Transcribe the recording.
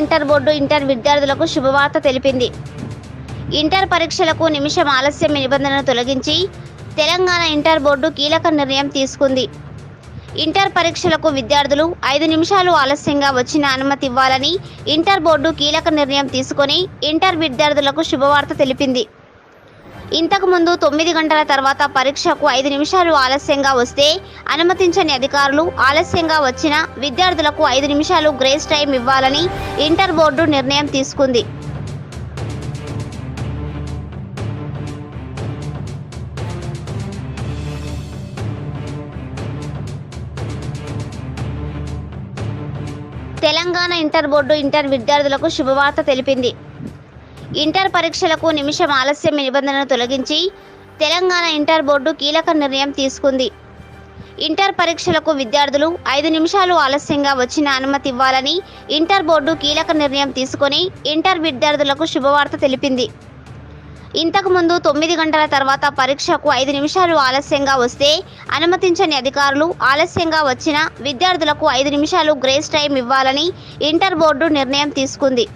Inter board inter విద్యార్థులకు శుభవార్త తెలిపింది. ఇంటర్ పరీక్షలకు నిమిషం ఆలస్యం నిబంధనను తొలగించి తెలంగాణ ఇంటర్ బోర్డు కీలక నిర్ణయం తీసుకుంది. ఇంటర్ పరీక్షలకు విద్యార్థులు ఐదు నిమిషాలు ఆలస్యంగా వచ్చిన అనుమతి ఇవ్వాలని ఇంటర్ బోర్డు కీలక నిర్ణయం తీసుకొని ఇంటర్ విద్యార్థులకు శుభవార్త తెలిపింది. ఇంతకుముందు తొమ్మిది గంటల తర్వాత పరీక్షకు ఐదు నిమిషాలు ఆలస్యంగా వస్తే అనుమతించని అధికారులు ఆలస్యంగా వచ్చిన విద్యార్థులకు ఐదు నిమిషాలు గ్రేస్ టైం ఇవ్వాలని ఇంటర్ బోర్డు నిర్ణయం తీసుకుంది. తెలంగాణ ఇంటర్ బోర్డు ఇంటర్ విద్యార్థులకు శుభవార్త తెలిపింది. ఇంటర్ పరీక్షలకు నిమిషం ఆలస్యం నిబంధనను తొలగించి తెలంగాణ ఇంటర్ బోర్డు కీలక నిర్ణయం తీసుకుంది. ఇంటర్ పరీక్షలకు విద్యార్థులు ఐదు నిమిషాలు ఆలస్యంగా వచ్చిన అనుమతి ఇవ్వాలని ఇంటర్ బోర్డు కీలక నిర్ణయం తీసుకొని ఇంటర్ విద్యార్థులకు శుభవార్త తెలిపింది. ఇంతకుముందు తొమ్మిది గంటల తర్వాత పరీక్షకు ఐదు నిమిషాలు ఆలస్యంగా వస్తే అనుమతించని అధికారులు ఆలస్యంగా వచ్చిన విద్యార్థులకు ఐదు నిమిషాలు గ్రేస్ టైం ఇవ్వాలని ఇంటర్ బోర్డు నిర్ణయం తీసుకుంది.